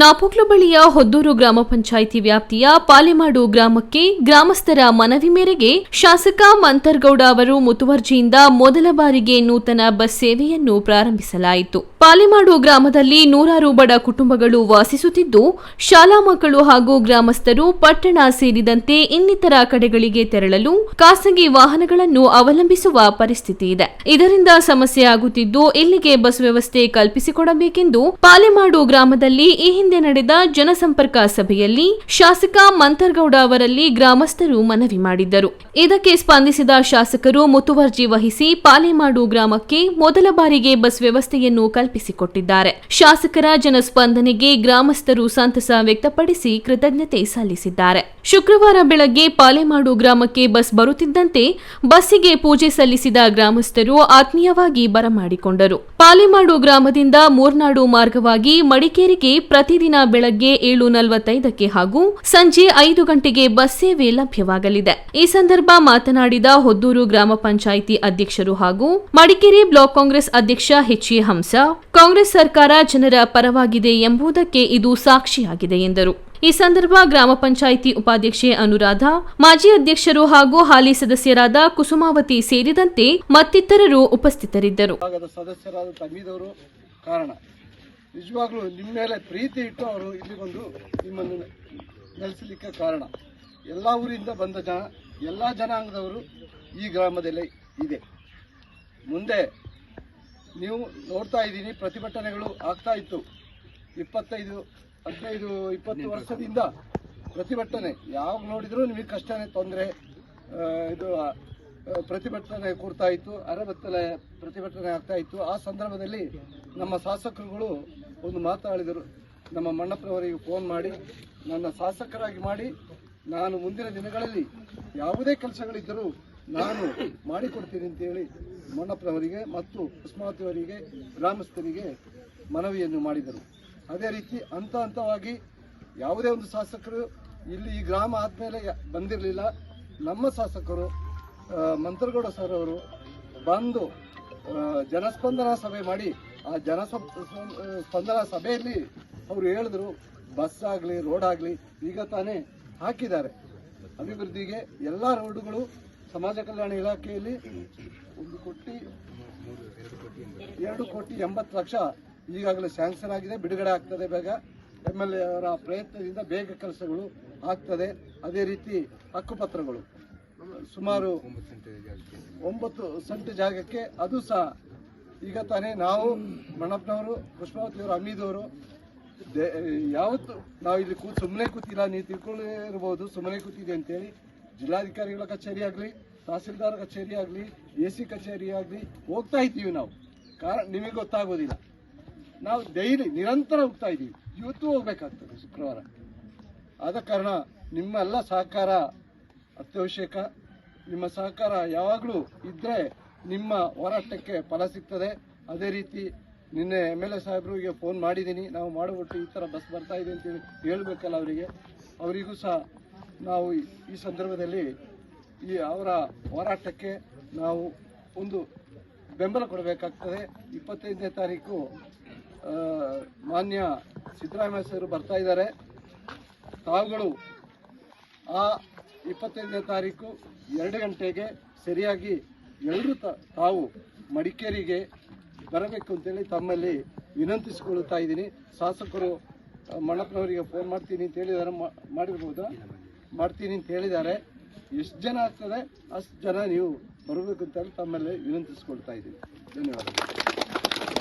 ನಾಪೋಕ್ಲು ಬಳಿಯ ಹೊದ್ದೂರು ಗ್ರಾಮ ಪಂಚಾಯಿತಿ ವ್ಯಾಪ್ತಿಯ ಪಾಲೆಮಾಡು ಗ್ರಾಮಕ್ಕೆ ಗ್ರಾಮಸ್ಥರ ಮನವಿ ಮೇರೆಗೆ ಶಾಸಕ ಮಂತರ್ಗೌಡ ಅವರು ಮುತುವರ್ಜಿಯಿಂದ ಮೊದಲ ಬಾರಿಗೆ ನೂತನ ಬಸ್ ಸೇವೆಯನ್ನು ಪ್ರಾರಂಭಿಸಲಾಯಿತು. ಪಾಲೆಮಾಡು ಗ್ರಾಮದಲ್ಲಿ ನೂರಾರು ಬಡ ಕುಟುಂಬಗಳು ವಾಸಿಸುತ್ತಿದ್ದು, ಶಾಲಾ ಮಕ್ಕಳು ಹಾಗೂ ಗ್ರಾಮಸ್ಥರು ಪಟ್ಟಣ ಸೇರಿದಂತೆ ಇನ್ನಿತರ ಕಡೆಗಳಿಗೆ ತೆರಳಲು ಖಾಸಗಿ ವಾಹನಗಳನ್ನು ಅವಲಂಬಿಸುವ ಪರಿಸ್ಥಿತಿ ಇದೆ. ಇದರಿಂದ ಸಮಸ್ಯೆ ಆಗುತ್ತಿದ್ದು, ಇಲ್ಲಿಗೆ ಬಸ್ ವ್ಯವಸ್ಥೆ ಕಲ್ಪಿಸಿಕೊಡಬೇಕೆಂದು ಪಾಲೆಮಾಡು ಗ್ರಾಮದಲ್ಲಿ ಈ ಹಿಂದೆ ನಡೆದ ಜನಸಂಪರ್ಕ ಸಭೆಯಲ್ಲಿ ಶಾಸಕ ಮಂಥರ್ಗೌಡ ಅವರಲ್ಲಿ ಗ್ರಾಮಸ್ಥರು ಮನವಿ ಮಾಡಿದ್ದರು. ಇದಕ್ಕೆ ಸ್ಪಂದಿಸಿದ ಶಾಸಕರು ಮುತುವರ್ಜಿ ವಹಿಸಿ ಪಾಲೆಮಾಡು ಗ್ರಾಮಕ್ಕೆ ಮೊದಲ ಬಾರಿಗೆ ಬಸ್ ವ್ಯವಸ್ಥೆಯನ್ನು ಕಲ್ಪಿಸಿಕೊಟ್ಟಿದ್ದಾರೆ. ಶಾಸಕರ ಜನಸ್ಪಂದನೆಗೆ ಗ್ರಾಮಸ್ಥರು ಸಂತಸ ವ್ಯಕ್ತಪಡಿಸಿ ಕೃತಜ್ಞತೆ ಸಲ್ಲಿಸಿದ್ದಾರೆ. ಶುಕ್ರವಾರ ಬೆಳಗ್ಗೆ ಪಾಲೆಮಾಡು ಗ್ರಾಮಕ್ಕೆ ಬಸ್ ಬರುತ್ತಿದ್ದಂತೆ ಬಸ್ಸಿಗೆ ಪೂಜೆ ಸಲ್ಲಿಸಿದ ಗ್ರಾಮಸ್ಥರು ಆತ್ಮೀಯವಾಗಿ ಬರಮಾಡಿಕೊಂಡರು. ಪಾಲೆಮಾಡು ಗ್ರಾಮದಿಂದ ಮೂರ್ನಾಡು ಮಾರ್ಗವಾಗಿ ಮಡಿಕೇರಿಗೆ ಪ್ರತಿದಿನ ಬೆಳಗ್ಗೆ ಏಳು ನಲವತ್ತೈದಕ್ಕೆ ಹಾಗೂ ಸಂಜೆ ಐದು ಗಂಟೆಗೆ ಬಸ್ ಸೇವೆ ಲಭ್ಯವಾಗಲಿದೆ. ಈ ಸಂದರ್ಭ ಮಾತನಾಡಿದ ಹೊದ್ದೂರು ಗ್ರಾಮ ಪಂಚಾಯಿತಿ ಅಧ್ಯಕ್ಷರು ಹಾಗೂ ಮಡಿಕೇರಿ ಬ್ಲಾಕ್ ಕಾಂಗ್ರೆಸ್ ಅಧ್ಯಕ್ಷ ಎಚ್ಎ ಹಂಸ, ಕಾಂಗ್ರೆಸ್ ಸರ್ಕಾರ ಜನರ ಪರವಾಗಿದೆ ಎಂಬುದಕ್ಕೆ ಇದು ಸಾಕ್ಷಿಯಾಗಿದೆ ಎಂದರು. ಈ ಸಂದರ್ಭ ಗ್ರಾಮ ಪಂಚಾಯಿತಿ ಉಪಾಧ್ಯಕ್ಷೆ ಅನುರಾಧ, ಮಾಜಿ ಅಧ್ಯಕ್ಷರು ಹಾಗೂ ಹಾಲಿ ಸದಸ್ಯರಾದ ಕುಸುಮಾವತಿ ಸೇರಿದಂತೆ ಮತ್ತಿತರರು ಉಪಸ್ಥಿತರಿದ್ದರು. ನಿಜವಾಗ್ಲೂ ನಿಮ್ಮ ಮೇಲೆ ಪ್ರೀತಿ ಇಟ್ಟು ಅವರು ಇಲ್ಲಿ ಬಂದು ನಿಮ್ಮನ್ನು ನೆಲೆಸಲಿಕ್ಕೆ ಕಾರಣ. ಎಲ್ಲ ಊರಿಂದ ಬಂದ ಜನ, ಎಲ್ಲ ಜನಾಂಗದವರು ಈ ಗ್ರಾಮದಲ್ಲಿ ಇದೆ. ಮುಂದೆ ನೀವು ನೋಡ್ತಾ ಇದ್ದೀನಿ, ಪ್ರತಿಭಟನೆಗಳು ಆಗ್ತಾ ಇತ್ತು. ಇಪ್ಪತ್ತೈದು, ಹದಿನೈದು, ಇಪ್ಪತ್ತು ವರ್ಷದಿಂದ ಪ್ರತಿಭಟನೆ. ಯಾವಾಗ ನೋಡಿದರೂ ನಿಮಗೆ ಕಷ್ಟನೇ ತೊಂದರೆ ಇದು ಪ್ರತಿಭಟನೆ ಕೂರ್ತಾ ಇತ್ತು, ಅರೆಬತ್ತಲೆ ಪ್ರತಿಭಟನೆ ಆಗ್ತಾ ಇತ್ತು. ಆ ಸಂದರ್ಭದಲ್ಲಿ ನಮ್ಮ ಶಾಸಕರುಗಳು ಒಂದು ಮಾತಾಡಿದರು ನಮ್ಮ ಮಣ್ಣಪ್ಪನವರಿಗೆ ಫೋನ್ ಮಾಡಿ, ನನ್ನ ಶಾಸಕರಾಗಿ ಮಾಡಿ, ನಾನು ಮುಂದಿನ ದಿನಗಳಲ್ಲಿ ಯಾವುದೇ ಕೆಲಸಗಳಿದ್ದರೂ ನಾನು ಮಾಡಿಕೊಡ್ತೀನಿ ಅಂತೇಳಿ ಮಣ್ಣಪ್ಪನವರಿಗೆ ಮತ್ತು ಕುಸ್ಮಾವತಿಯವರಿಗೆ ಗ್ರಾಮಸ್ಥರಿಗೆ ಮನವಿಯನ್ನು ಮಾಡಿದರು. ಅದೇ ರೀತಿ ಹಂತ ಹಂತವಾಗಿ ಯಾವುದೇ ಒಂದು ಶಾಸಕರು ಇಲ್ಲಿ ಈ ಗ್ರಾಮ ಆದಮೇಲೆ ಬಂದಿರಲಿಲ್ಲ. ನಮ್ಮ ಶಾಸಕರು ಮಂತ್ರಗೌಡ ಸರ್ ಅವರು ಬಂದು ಜನಸ್ಪಂದನ ಸಭೆ ಮಾಡಿ, ಆ ಜನ ಸ್ಪಂದನ ಸಭೆಯಲ್ಲಿ ಅವರು ಹೇಳಿದ್ರು, ಬಸ್ ಆಗಲಿ, ರೋಡ್ ಆಗಲಿ, ಈಗ ತಾನೇ ಹಾಕಿದ್ದಾರೆ. ಅಭಿವೃದ್ಧಿಗೆ ಎಲ್ಲ ರೋಡುಗಳು ಸಮಾಜ ಕಲ್ಯಾಣ ಇಲಾಖೆಯಲ್ಲಿ ಒಂದು ಕೋಟಿ, ಎರಡು ಕೋಟಿ ಎಂಬತ್ತು ಲಕ್ಷ ಈಗಾಗಲೇ ಸ್ಯಾಂಕ್ಷನ್ ಆಗಿದೆ. ಬಿಡುಗಡೆ ಆಗ್ತದೆ ಬೇಗ. ಎಂ ಎಲ್ ಎ ಅವರ ಪ್ರಯತ್ನದಿಂದ ಬೇಗ ಕೆಲಸಗಳು ಆಗ್ತದೆ. ಅದೇ ರೀತಿ ಹಕ್ಕುಪತ್ರಗಳು. ಸುಮಾರು ಒಂಬತ್ತು ಸೆಂಟ್ ಜಾಗಕ್ಕೆ ಅದು ಸಹ. ಈಗ ತಾನೇ ನಾವು ಮಣ್ಣಪ್ಪನವರು ಪುಷ್ಪಾವತಿಯವರು, ಅಮೀದವರು ಯಾವತ್ತು ನಾವು ಇಲ್ಲಿ ಕೂ ಸುಮ್ಮನೆ ಕೂತಿಲ್ಲ, ನೀವು ತಿಳ್ಕೊಂಡಿರ್ಬೋದು ಸುಮ್ಮನೆ ಕೂತಿದೆ ಅಂತೇಳಿ. ಜಿಲ್ಲಾಧಿಕಾರಿಗಳ ಕಚೇರಿ ಆಗಲಿ, ತಹಸೀಲ್ದಾರ್ ಕಚೇರಿ ಆಗಲಿ, ಎ ಸಿ ಕಚೇರಿ ಆಗಲಿ ಹೋಗ್ತಾ ಇದ್ದೀವಿ ನಾವು. ಕಾರಣ ನಿಮಗೆ ಗೊತ್ತಾಗೋದಿಲ್ಲ. ನಾವು ಡೈಲಿ ನಿರಂತರ ಹೋಗ್ತಾ ಇದ್ದೀವಿ. ಇವತ್ತು ಹೋಗ್ಬೇಕಾಗ್ತದೆ ಶುಕ್ರವಾರ. ಆದ ಕಾರಣ ನಿಮ್ಮೆಲ್ಲ ಸಹಕಾರ, ಅತ್ಯವಶ್ಯಕ. ನಿಮ್ಮ ಸಹಕಾರ ಯಾವಾಗಲೂ ಇದ್ದರೆ ನಿಮ್ಮ ಹೋರಾಟಕ್ಕೆ ಫಲ ಸಿಗ್ತದೆ. ಅದೇ ರೀತಿ ನಿನ್ನೆ ಎಂ ಎಲ್ ಎ ಸಾಹೇಬ್ರಿಗೆ ಫೋನ್ ಮಾಡಿದ್ದೀನಿ. ನಾವು ಮಾಡಿಬಿಟ್ಟು ಈ ಥರ ಬಸ್ ಬರ್ತಾ ಇದೆ ಅಂತೇಳಿ ಹೇಳಬೇಕಲ್ಲ ಅವರಿಗೆ. ಅವರಿಗೂ ಸಹ ನಾವು ಈ- ಸಂದರ್ಭದಲ್ಲಿ ಈ ಅವರ ಹೋರಾಟಕ್ಕೆ ನಾವು ಒಂದು ಬೆಂಬಲ ಕೊಡಬೇಕಾಗ್ತದೆ. ಇಪ್ಪತ್ತೈದನೇ ತಾರೀಕು ಮಾನ್ಯ ಸಿದ್ದರಾಮಯ್ಯ ಸರ್ ಬರ್ತಾ ಇದ್ದಾರೆ. ತಾವುಗಳು ಆ ಇಪ್ಪತ್ತೈದನೇ ತಾರೀಕು ಎರಡು ಗಂಟೆಗೆ ಸರಿಯಾಗಿ ಎಲ್ಲರೂ ತಾವು ಮಡಿಕೇರಿಗೆ ಬರಬೇಕು ಅಂತೇಳಿ ತಮ್ಮಲ್ಲಿ ವಿನಂತಿಸಿಕೊಳ್ಳುತ್ತಾ ಇದ್ದೀನಿ. ಶಾಸಕರು ಮಣಪ್ಪನವರಿಗೆ ಫೋನ್ ಮಾಡ್ತೀನಿ ಅಂತ ಹೇಳಿದ್ದಾರೆ. ಮಾಡಿರ್ಬೋದಾ? ಮಾಡ್ತೀನಿ ಅಂತ ಹೇಳಿದ್ದಾರೆ. ಎಷ್ಟು ಜನ ಆಗ್ತದೆ? ಅಷ್ಟು ಜನ ನೀವು ಬರಬೇಕು ಅಂತೇಳಿ ತಮ್ಮಲ್ಲಿ ವಿನಂತಿಸ್ಕೊಳ್ತಾ ಇದ್ದೀನಿ. ಧನ್ಯವಾದಗಳು.